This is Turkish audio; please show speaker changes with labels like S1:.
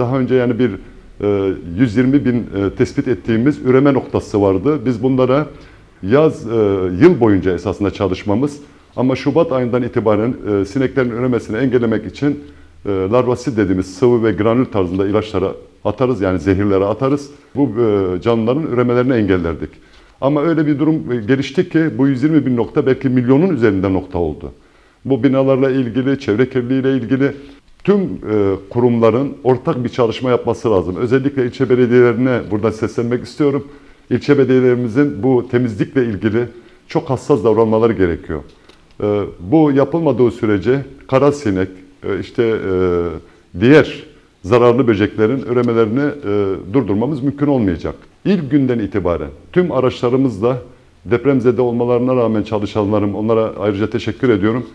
S1: Daha önce yani bir e, 120 bin e, tespit ettiğimiz üreme noktası vardı. Biz bunlara yaz e, yıl boyunca esasında çalışmamız ama Şubat ayından itibaren e, sineklerin üremesini engellemek için e, larvasit dediğimiz sıvı ve granül tarzında ilaçlara atarız yani zehirlere atarız. Bu e, canlıların üremelerini engellerdik. Ama öyle bir durum e, gelişti ki bu 120 bin nokta belki milyonun üzerinde nokta oldu. Bu binalarla ilgili, çevre kirliliğiyle ilgili tüm e, kurumların ortak bir çalışma yapması lazım. Özellikle ilçe belediyelerine buradan seslenmek istiyorum. İlçe belediyelerimizin bu temizlikle ilgili çok hassas davranmaları gerekiyor. E, bu yapılmadığı sürece kara sinek, e, işte e, diğer zararlı böceklerin üremelerini e, durdurmamız mümkün olmayacak. İlk günden itibaren tüm araçlarımızla depremzede olmalarına rağmen çalışanlarım onlara ayrıca teşekkür ediyorum.